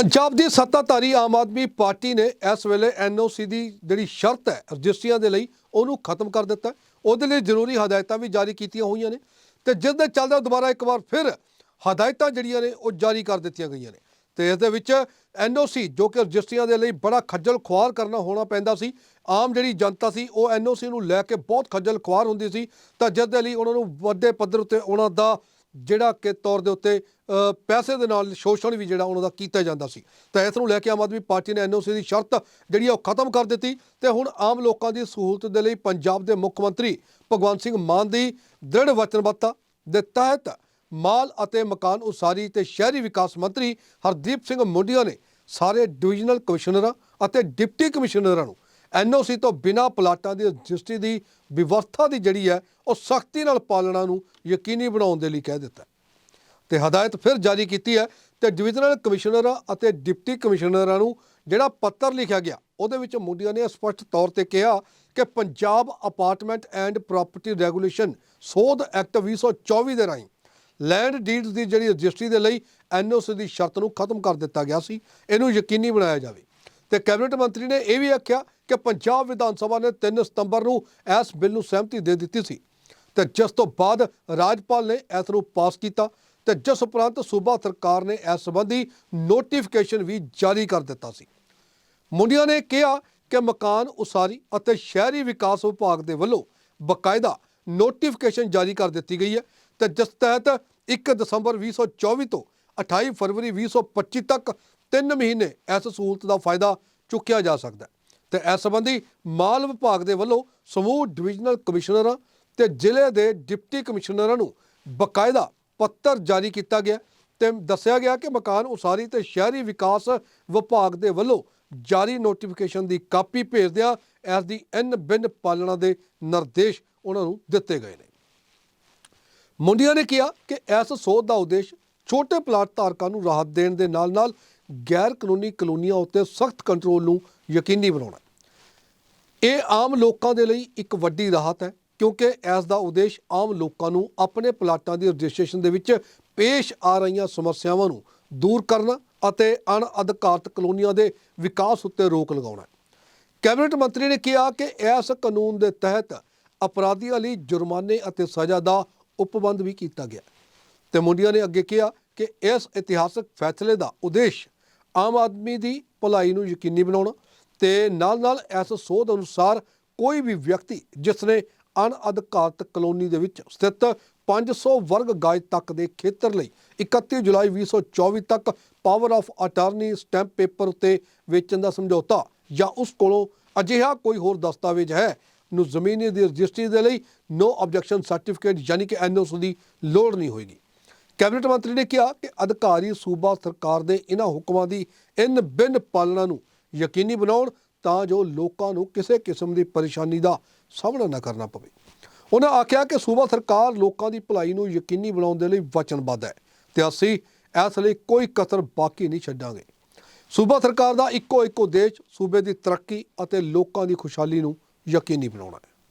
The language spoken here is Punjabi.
ਪੰਜਾਬ ਦੀ ਸੱਤਾਧਾਰੀ ਆਮ ਆਦਮੀ ਪਾਰਟੀ ਨੇ ਇਸ ਵੇਲੇ ਐਨਓਸੀ ਦੀ ਜਿਹੜੀ ਸ਼ਰਤ ਹੈ, ਰਜਿਸਟਰੀਆਂ ਦੇ ਲਈ, ਉਹਨੂੰ ਖਤਮ ਕਰ ਦਿੱਤਾ ਉਹਦੇ ਲਈ ਜ਼ਰੂਰੀ ਹਦਾਇਤਾਂ ਵੀ ਜਾਰੀ ਕੀਤੀਆਂ ਹੋਈਆਂ ਨੇ ਤੇ ਜਿਸ ਦੇ ਚੱਲਦੇ ਦੁਬਾਰਾ ਇੱਕ ਵਾਰ ਫਿਰ ਹਦਾਇਤਾਂ ਜਿਹੜੀਆਂ ਨੇ, ਉਹ ਜਾਰੀ ਕਰ ਦਿੱਤੀਆਂ ਗਈਆਂ ਨੇ। ਤੇ ਇਸ ਦੇ ਵਿੱਚ ਐਨਓਸੀ, ਜੋ ਕਿ ਰਜਿਸਟਰੀਆਂ ਦੇ ਲਈ ਬੜਾ ਖੱਜਲ ਖੁਆਰ ਕਰਨਾ ਹੋਣਾ ਪੈਂਦਾ ਸੀ, ਆਮ ਜਿਹੜੀ ਜਨਤਾ ਸੀ, ਉਹ ਐਨਓਸੀ ਨੂੰ ਲੈ ਕੇ ਬਹੁਤ ਖੱਜਲ ਖੁਆਰ ਹੁੰਦੀ ਸੀ। ਤਾਂ ਜਿਸ ਦੇ ਲਈ ਉਹਨਾਂ ਨੂੰ ਵੱਡੇ ਪੱਧਰ ਉੱਤੇ ਉਹਨਾਂ ਦਾ ਜਿਹੜਾ ਕਿ ਤੌਰ ਦੇ ਉੱਤੇ ਪੈਸੇ ਦੇ ਨਾਲ ਸ਼ੋਸ਼ਣ ਵੀ ਜਿਹੜਾ ਉਹਨਾਂ ਦਾ ਕੀਤਾ ਜਾਂਦਾ ਸੀ। ਤਾਂ ਇਸ ਨੂੰ ਲੈ ਕੇ ਆਮ ਆਦਮੀ ਪਾਰਟੀ ਨੇ ਐਨਓਸੀ ਦੀ ਸ਼ਰਤ ਜਿਹੜੀ ਆ ਉਹ ਖਤਮ ਕਰ ਦਿੱਤੀ ਤੇ ਹੁਣ ਆਮ ਲੋਕਾਂ ਦੀ ਸਹੂਲਤ ਦੇ ਲਈ ਪੰਜਾਬ ਦੇ ਮੁੱਖ ਮੰਤਰੀ ਭਗਵੰਤ ਸਿੰਘ ਮਾਨ ਦੀ ਦ੍ਰਿੜ ਵਚਨਬੱਧਤਾ ਦੇ ਤਹਿਤ ਮਾਲ ਅਤੇ ਮਕਾਨ ਉਸਾਰੀ ਤੇ ਸ਼ਹਿਰੀ ਵਿਕਾਸ ਮੰਤਰੀ ਹਰਦੀਪ ਸਿੰਘ ਮੁੰਡੀਆ ਨੇ ਸਾਰੇ ਡਿਵੀਜ਼ਨਲ ਕਮਿਸ਼ਨਰਾਂ ਅਤੇ ਡਿਪਟੀ ਕਮਿਸ਼ਨਰਾਂ ਨੂੰ ਐਨਓਸੀ ਤੋਂ ਬਿਨਾਂ ਪਲਾਟਾਂ ਦੀ ਰਜਿਸਟਰੀ ਦੀ ਵਿਵਸਥਾ ਦੀ ਜਿਹੜੀ ਹੈ, ਉਹ ਸਖਤੀ ਨਾਲ ਪਾਲਣਾ ਨੂੰ ਯਕੀਨੀ ਬਣਾਉਣ ਦੇ ਲਈ ਕਹਿ ਦਿੱਤਾ ਹੈ। ਤੇ ਹਦਾਇਤ ਫਿਰ ਜਾਰੀ ਕੀਤੀ ਹੈ ਤੇ ਡਿਵੀਜ਼ਨਲ ਕਮਿਸ਼ਨਰਾਂ ਅਤੇ ਡਿਪਟੀ ਕਮਿਸ਼ਨਰਾਂ ਨੂੰ ਜਿਹੜਾ ਪੱਤਰ ਲਿਖਿਆ ਗਿਆ, ਉਹਦੇ ਵਿੱਚ ਮੁੰਡਿਆਂ ਨੇ ਸਪਸ਼ਟ ਤੌਰ ਤੇ ਕਿਹਾ ਕਿ Punjab apartment and property regulation ਸੋਧ ਐਕਟ 2024 ਦੇ ਰਾਹੀਂ ਲੈਂਡ ਡੀਡਸ ਦੀ ਜਿਹੜੀ ਰਜਿਸਟਰੀ ਦੇ ਲਈ ਐਨਓਸੀ ਦੀ ਸ਼ਰਤ ਨੂੰ ਖਤਮ ਕਰ ਦਿੱਤਾ ਗਿਆ ਸੀ ਇਹਨੂੰ ਯਕੀਨੀ ਬਣਾਇਆ ਜਾਵੇ ਤੇ ਕੈਬਨਿਟ ਮੰਤਰੀ ਨੇ ਇਹ ਵੀ ਆਖਿਆ ਕਿ ਪੰਜਾਬ ਵਿਧਾਨ ਸਭਾ ਨੇ 3 ਸਤੰਬਰ ਨੂੰ ਇਸ ਬਿੱਲ ਨੂੰ ਸਹਿਮਤੀ ਦੇ ਦਿੱਤੀ ਸੀ। ਤੇ ਜਿਸ ਤੋਂ ਬਾਅਦ ਰਾਜਪਾਲ ਨੇ ਇਸ ਨੂੰ ਪਾਸ ਕੀਤਾ ਤੇ ਜਿਸ ਉਪਰੰਤ ਸੂਬਾ ਸਰਕਾਰ ਨੇ ਇਸ ਸੰਬੰਧੀ ਨੋਟੀਫਿਕੇਸ਼ਨ ਵੀ ਜਾਰੀ ਕਰ ਦਿੱਤਾ ਸੀ। ਮੁੰਡਿਆਂ ਨੇ ਕਿਹਾ ਕਿ ਮਕਾਨ ਉਸਾਰੀ ਅਤੇ ਸ਼ਹਿਰੀ ਵਿਕਾਸ ਵਿਭਾਗ ਦੇ ਵੱਲੋਂ ਬਕਾਇਦਾ ਨੋਟੀਫਿਕੇਸ਼ਨ ਜਾਰੀ ਕਰ ਦਿੱਤੀ ਗਈ ਹੈ ਤੇ ਜਿਸ ਤਹਿਤ 1 ਦਸੰਬਰ 2024 ਤੋਂ 28 ਫਰਵਰੀ 2025 ਤੱਕ 3 ਮਹੀਨੇ ਇਸ ਸਹੂਲਤ ਦਾ ਫਾਇਦਾ ਚੁੱਕਿਆ ਜਾ ਸਕਦਾ ਹੈ। ਤੇ ਇਸ ਸੰਬੰਧੀ ਮਾਲ ਵਿਭਾਗ ਦੇ ਵੱਲੋਂ ਸਮੂਹ ਡਿਵੀਜ਼ਨਲ ਕਮਿਸ਼ਨਰਾਂ ਤੇ ਜ਼ਿਲ੍ਹੇ ਦੇ ਡਿਪਟੀ ਕਮਿਸ਼ਨਰਾਂ ਨੂੰ ਬਕਾਇਦਾ ਪੱਤਰ ਜਾਰੀ ਕੀਤਾ ਗਿਆ ਤੇ ਦੱਸਿਆ ਗਿਆ ਕਿ ਮਕਾਨ ਉਸਾਰੀ ਤੇ ਸ਼ਹਿਰੀ ਵਿਕਾਸ ਵਿਭਾਗ ਦੇ ਵੱਲੋਂ ਜਾਰੀ ਨੋਟੀਫਿਕੇਸ਼ਨ ਦੀ ਕਾਪੀ ਭੇਜਦਿਆਂ ਇਸ ਦੀ ਇਨ ਬਿਨ ਪਾਲਣਾ ਦੇ ਨਿਰਦੇਸ਼ ਉਹਨਾਂ ਨੂੰ ਦਿੱਤੇ ਗਏ ਨੇ। ਮੁੰਡਿਆਂ ਨੇ ਕਿਹਾ ਕਿ ਇਸ ਸੋਧ ਦਾ ਉਦੇਸ਼ ਛੋਟੇ ਪਲਾਟ ਧਾਰਕਾਂ ਨੂੰ ਰਾਹਤ ਦੇਣ ਦੇ ਨਾਲ-ਨਾਲ ਗੈਰ ਕਾਨੂੰਨੀ ਕਲੋਨੀਆਂ ਉੱਤੇ ਸਖਤ ਕੰਟਰੋਲ ਨੂੰ ਯਕੀਨੀ ਬਣਾਉਣਾ। ਇਹ ਆਮ ਲੋਕਾਂ ਦੇ ਲਈ ਇੱਕ ਵੱਡੀ ਰਾਹਤ ਹੈ, ਕਿਉਂਕਿ ਇਸ ਦਾ ਉਦੇਸ਼ ਆਮ ਲੋਕਾਂ ਨੂੰ ਆਪਣੇ ਪਲਾਟਾਂ ਦੀ ਰਜਿਸਟ੍ਰੇਸ਼ਨ ਦੇ ਵਿੱਚ ਪੇਸ਼ ਆ ਰਹੀਆਂ ਸਮੱਸਿਆਵਾਂ ਨੂੰ ਦੂਰ ਕਰਨਾ ਅਤੇ ਅਣਅਧਿਕਾਰਤ ਕਲੋਨੀਆਂ ਦੇ ਵਿਕਾਸ ਉੱਤੇ ਰੋਕ ਲਗਾਉਣਾ ਹੈ। ਕੈਬਨਿਟ ਮੰਤਰੀ ਨੇ ਕਿਹਾ ਕਿ ਇਸ ਕਾਨੂੰਨ ਦੇ ਤਹਿਤ ਅਪਰਾਧੀਆਂ ਲਈ ਜੁਰਮਾਨੇ ਅਤੇ ਸਜ਼ਾ ਦਾ ਉਪਬੰਧ ਵੀ ਕੀਤਾ ਗਿਆ ਤੇ ਮੁੰਡੀਆਂ ਨੇ ਅੱਗੇ ਕਿਹਾ ਕਿ ਇਸ ਇਤਿਹਾਸਕ ਫੈਸਲੇ ਦਾ ਉਦੇਸ਼ ਆਮ ਆਦਮੀ ਦੀ ਭਲਾਈ ਨੂੰ ਯਕੀਨੀ ਬਣਾਉਣਾ ਤੇ ਨਾਲ-ਨਾਲ ਇਸ ਸੋਧ ਅਨੁਸਾਰ ਕੋਈ ਵੀ ਵਿਅਕਤੀ ਜਿਸ ਨੇ ਅਣਅਧਿਕਾਰਤ ਕਲੋਨੀ ਦੇ ਵਿੱਚ ਸਥਿਤ 500 ਵਰਗ ਗਜ ਤੱਕ ਦੇ ਖੇਤਰ ਲਈ 31 ਜੁਲਾਈ 2024 ਤੱਕ power of attorney stamp paper ਉੱਤੇ ਵੇਚਣ ਦਾ ਸਮਝੌਤਾ ਜਾਂ ਉਸ ਕੋਲੋਂ ਅਜਿਹਾ ਕੋਈ ਹੋਰ ਦਸਤਾਵੇਜ਼ ਹੈ, ਨੂੰ ਜ਼ਮੀਨੀ ਦੀ ਰਜਿਸਟਰੀ ਦੇ ਲਈ ਨੋ ਆਬਜੈਕਸ਼ਨ ਸਰਟੀਫਿਕੇਟ ਯਾਨੀ ਕਿ ਐਨਓਸੀ ਦੀ ਲੋੜ ਨਹੀਂ ਹੋਏਗੀ। ਕੈਬਨਿਟ ਮੰਤਰੀ ਨੇ ਕਿਹਾ ਕਿ ਅਧਿਕਾਰੀ ਸੂਬਾ ਸਰਕਾਰ ਦੇ ਇਹਨਾਂ ਹੁਕਮਾਂ ਦੀ ਇਨ ਬਿਨ ਪਾਲਣਾ ਨੂੰ ਯਕੀਨੀ ਬਣਾਉਣ ਤਾਂ ਜੋ ਲੋਕਾਂ ਨੂੰ ਕਿਸੇ ਕਿਸਮ ਦੀ ਪਰੇਸ਼ਾਨੀ ਦਾ ਸਾਹਮਣਾ ਨਾ ਕਰਨਾ ਪਵੇ। ਉਹਨਾਂ ਆਖਿਆ ਕਿ ਸੂਬਾ ਸਰਕਾਰ ਲੋਕਾਂ ਦੀ ਭਲਾਈ ਨੂੰ ਯਕੀਨੀ ਬਣਾਉਣ ਦੇ ਲਈ ਵਚਨਬੱਧ ਹੈ ਤੇ ਅਸੀਂ ਇਸ ਲਈ ਕੋਈ ਕਤਰ ਬਾਕੀ ਨਹੀਂ ਛੱਡਾਂਗੇ। ਸੂਬਾ ਸਰਕਾਰ ਦਾ ਇੱਕੋ ਇੱਕੋ ਉਦੇਸ਼ ਸੂਬੇ ਦੀ ਤਰੱਕੀ ਅਤੇ ਲੋਕਾਂ ਦੀ ਖੁਸ਼ਹਾਲੀ ਨੂੰ ਯਕੀਨੀ ਬਣਾਉਣਾ ਹੈ।